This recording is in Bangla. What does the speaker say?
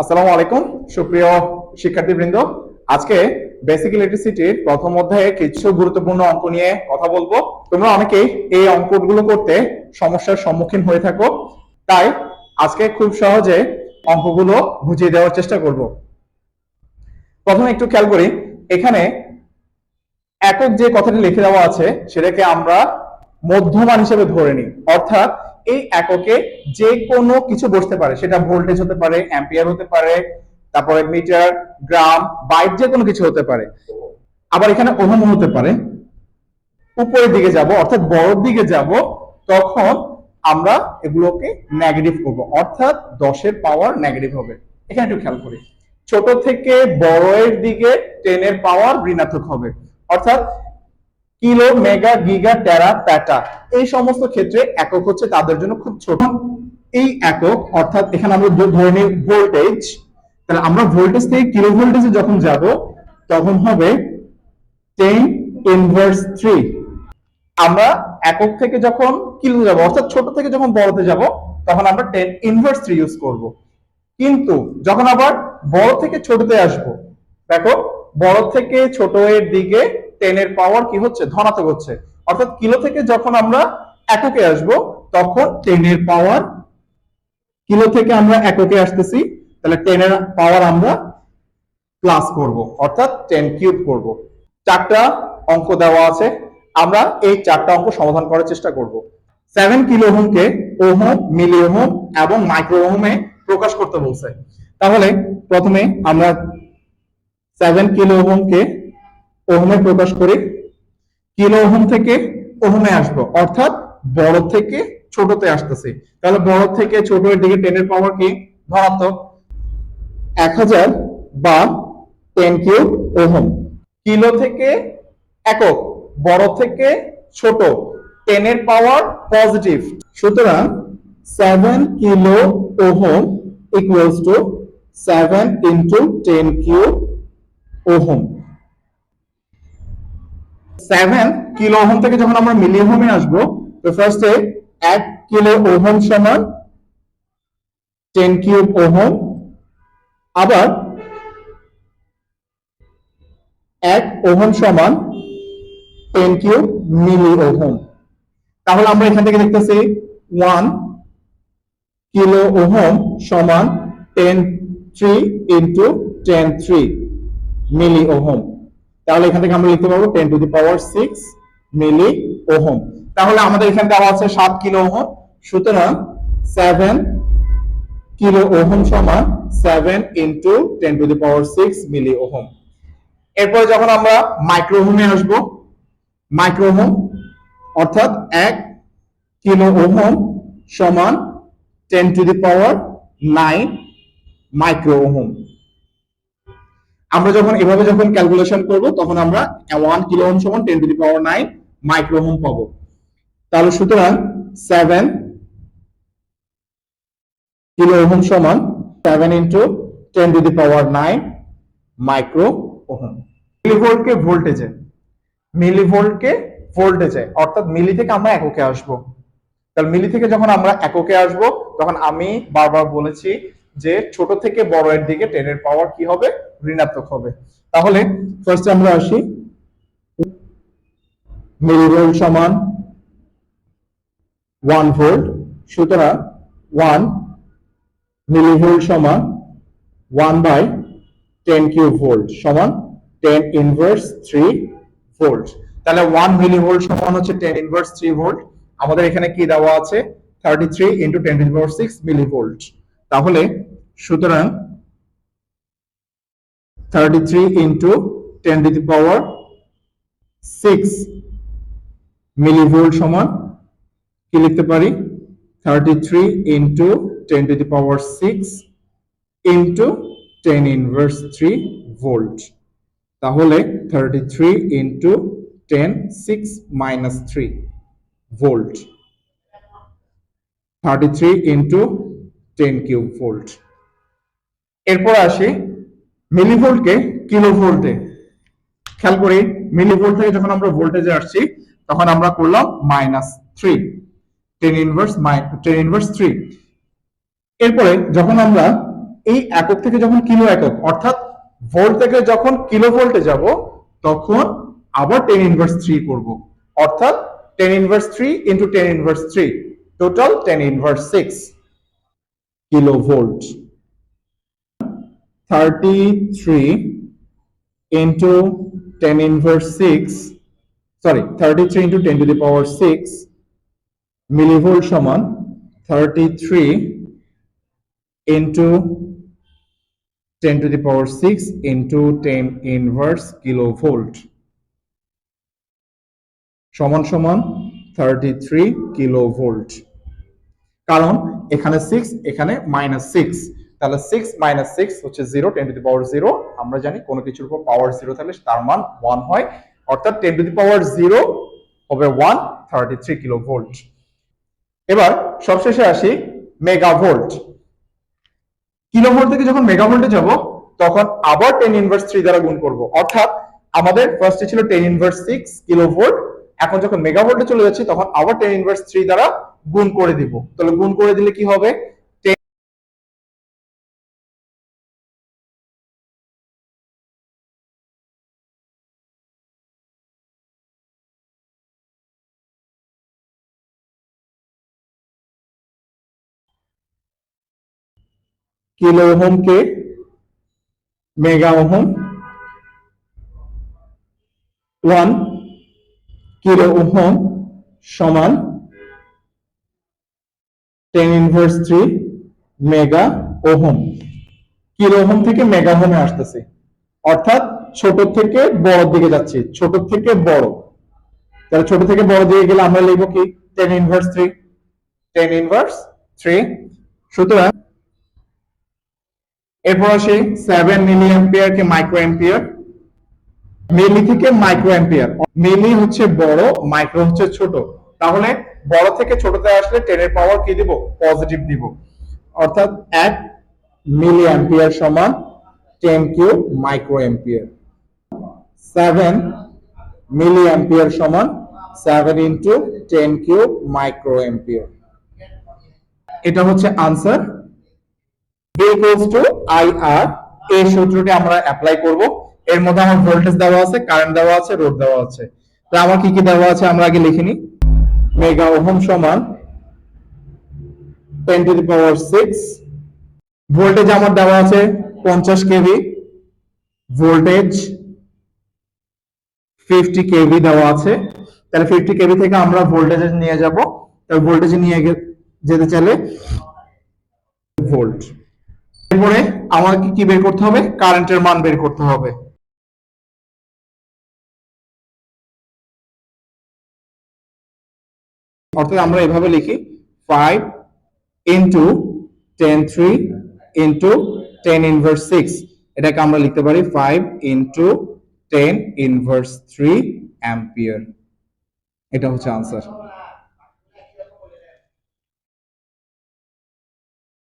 আসসালামু আলাইকুম, সুপ্রিয় শিক্ষার্থীবৃন্দ। আজকে বেসিক ইলেকট্রিসিটির প্রথম অধ্যায়ে কিছু গুরুত্বপূর্ণ অঙ্ক নিয়ে কথা বলব। তোমরা অনেকেই এই অঙ্কগুলো করতে সমস্যার সম্মুখীন হয়ে থাকো। তাই আজকে খুব সহজে অঙ্কগুলো বুঝিয়ে দেওয়ার চেষ্টা করব। প্রথমে একটু খেয়াল করি, এখানে একক যে কথাটি লিখে দেওয়া আছে, সেটাকে আমরা মধ্যমান হিসেবে ধরে নিই। অর্থাৎ এই এককে যে কোনো কিছু বসতে পারে। সেটা ভোল্টেজ হতে পারে অ্যাম্পিয়ার হতে পারে, তারপরে মিটার গ্রাম বাইট যে কোনো কিছু হতে পারে। আবার এখানে ওহম হতে পারে। উপরের দিকে যাব, অর্থাৎ বড়র দিকে যাব, তখন আমরা এগুলোকে নেগেটিভ করব। অর্থাৎ দশের পাওয়ার নেগেটিভ হবে। এখানে একটু খেয়াল করি। ছোট থেকে বড় এর দিকে টেনের পাওয়ার ঋণাত্মক হবে। অর্থাৎ কিলো, মেগা, গিগা, টেরা, প্যাটা এই সমস্ত ক্ষেত্রে একক হচ্ছে তাদের জন্য খুব ছোট। এই একক, অর্থাৎ এখানে আমরা ধরে নিই ভোল্টেজ তাহলে আমরা ভোল্টেজ থেকে কিলো ভোল্টেজে যখন যাব, তখন হবে টেন ইনভার্স থ্রি আমরা একক থেকে যখন কিলো যাব, অর্থাৎ ছোট থেকে যখন বড়তে যাব, তখন আমরা টেন ইনভার্স থ্রি ইউজ করব। কিন্তু যখন আবার বড় থেকে ছোটতে আসব, দেখো, বড় থেকে ছোট এর দিকে টেন এর পাওয়ার কি হচ্ছে? ধনাত্মক হচ্ছে। অর্থাৎ কিলো থেকে যখন আমরা এককে আসব, তখন টেন এর পাওয়ার কিলো থেকে আমরা এককে আসতেছি, তাহলে টেন এর পাওয়ার আমরা প্লাস করব। অর্থাৎ টেন কিউব করব। চারটা অঙ্ক দেওয়া আছে। আমরা এই চারটা অঙ্ক সমাধান করার চেষ্টা করব। সেভেন কিলো ওহমকে ওহম মিলি ওহম এবং মাইক্রো ওহমে প্রকাশ করতে বলছে। তাহলে প্রথমে আমরা সেভেন কিলো ওহমকে ওহমে প্রকাশ করি। কিলো ওহম থেকে ওহমে আসব। অর্থাৎ বড় থেকে ছোটতে আসতেছে। তাহলে বড় থেকে ছোট এর দিকে টেনের পাওয়ার কি? ধনাত্মক। এক হাজার বা টেন কিউব ওহম। কিলো থেকে একক, বড় থেকে ছোট টেনের পাওয়ার পজিটিভ সুতরাং seven kilo ohm equals to seven into ten cube ohm. Seven kilo ohm থেকে যখন আমরা মিলি ওহমে আসব, তো ফার্স্টে এক কিলো ওহম সমান টেন কিউব ওহম আবার এক ওহম সমান টেন কিউব মিলি ওহম তাহলে আমরা এখান থেকে দেখতেছি ওয়ান কিলো ওহম সমান ten three into ten three milli ohm তাহলে এখান থেকে আমরা লিখতে পারব ten to the power six milli ohm. তাহলে আমাদের এখানে দেওয়া আছে সাত কিলো ওহম। সুতরাং সেভেন কিলো ওহম সমান seven into ten to the power six milli ohm. এরপরে যখন আমরা মাইক্রো ওহমে আসব মাইক্রো ওহম অর্থাৎ এক কিলো ওহম সমান ten to the power nine micro ohm আমরা যখন এভাবে যখন ক্যালকুলেশন করব, তখন আমরা ওয়ান কিলো ওহম সমান ten to the power nine micro ohm পাবো। তাহলে সুতরাং সেভেন কিলো ওহম সমান seven into ten to the power nine micro ohm মিলিভোল্টকে ভোল্টেজে মিলিভোল্টকে ভোল্টেজে অর্থাৎ মিলি থেকে আমরা এককে আসব। তাহলে মিলি থেকে যখন আমরা এককে আসব, তখন আমি বারবার বলেছি যে ছোট থেকে বড় এর দিকে টেনের পাওয়ার কি হবে? ঋণাত্মক হবে। তাহলে ফার্স্টে আমরা আসি। মিলিভোল্ট সমান ওয়ান ভোল্ট সুতরাং ওয়ান মিলিভোল্ট সমান one by ten cube volt সমান টেন ইনভার্স থ্রি ভোল্ট তাহলে ওয়ান মিলিভোল্ট সমান হচ্ছে টেন ইনভার্স থ্রি ভোল্ট আমাদের এখানে কি দেওয়া আছে? Thirty three into ten inverse six millivolt. তাহলে সুতরাং thirty three into ten to the power six millivolt সমান, কি লিখতে পারি? Thirty three into ten to the power six into ten inverse three volt তাহলে thirty three into ten six minus three volt thirty three into ten cube volt এরপর আসি মিলিভোল্টকে কিলো ভোল্টে খেয়াল করি মিলিভোল্ট থেকে যখন আমরা ভোল্টেজে আসছি, তখন আমরা করলাম minus three ten inverse ten inverse three এরপরে যখন আমরা এই একক থেকে যখন কিলো একক, অর্থাৎ ভোল্ট থেকে যখন কিলো ভোল্টে যাব, তখন আবার টেন ইনভার্স থ্রি করব। অর্থাৎ ten inverse three into ten inverse three total ten inverse six ten inverse six sorry thirty three into ten to the power six millivolt সমান thirty three into ten to the power six into ten inverse kilovolt সমান সমান থার্টি থ্রি কিলোভোল্ট কারণ এখানে সিক্স এখানে মাইনাস সিক্স তাহলে সিক্স মাইনাস সিক্স হচ্ছে zero ten to the power zero আমরা জানি কোনো কিছুর উপর পাওয়ার জিরো থাকলে তার মান ওয়ান হয়। অর্থাৎ ten to the power zero হবে one thirty three kilo volt এবার সবশেষে আসি মেগা ভোল্ট কিলো ভোল্ট থেকে যখন মেগা ভোল্টে যাব, তখন আবার টেন ইনভার্স থ্রি দ্বারা গুণ করব। অর্থাৎ আমাদের ফার্স্টে ছিল ten inverse six kilo volt এখন যখন মেগা ভোল্টে চলে যাচ্ছি, তখন আবার টেন ইনভার্স থ্রি দ্বারা গুণ করে দিব। তাহলে গুণ করে দিলে কি হবে? কিলো ওহম কে? Mega ohm. One kilo ohm সমান ten inverse three mega ohm kilo ohm থেকে মেগা ওহমে আসতেছে? অর্থাৎ ছোট থেকে বড় দিকে যাচ্ছে, ছোট থেকে বড়। তাহলে ছোট থেকে বড় দিকে গেলে আমরা লিখব কি? Ten inverse three ten inverse three সুতরাং এরপর আসি সেভেন মিলি এম্পিয়ার কে মাইক্রো এম্পিয়ার মিলি থেকে মাইক্রো এম্পিয়ার মিলি হচ্ছে বড় মাইক্রো হচ্ছে ছোট। তাহলে বড় থেকে ছোটতে আসলে টেনের পাওয়ার কি দিব? পজিটিভ দিব। অর্থাৎ এক মিলি এম্পিয়ার সমান ten cube micro ampere seven milli ampere সমান seven into ten cube micro ampere এটা হচ্ছে আনসার ইকুয়ালস টু আই আর এই সূত্রটি আমরা অ্যাপ্লাই করব। এর মধ্যে আমার ভোল্টেজ দেওয়া আছে কারেন্ট দেওয়া আছে রোড দেওয়া আছে। তো আমার কি কি দেওয়া আছে আমরা আগে লিখিনি মেগা ওহম সমান 10 টু দি পাওয়ার 6 ভোল্টেজ আমার দেওয়া আছে 50 কেভি। ভোল্টেজ 50 কেভি দেওয়া আছে। তাহলে 50 কেভি থেকে আমরা ভোল্টেজ নিয়ে যাব। তাহলে ভোল্টেজ নিয়ে যেতে চাইলে ভোল্ট এরপরে আমাকে কি বের করতে হবে? কারেন্টের মান বের করতে হবে। অর্থাৎ আমরা এভাবে লিখি five into ten three into ten inverse six এটাকে আমরা লিখতে পারি five into ten inverse three ampere এটা হচ্ছে আনসার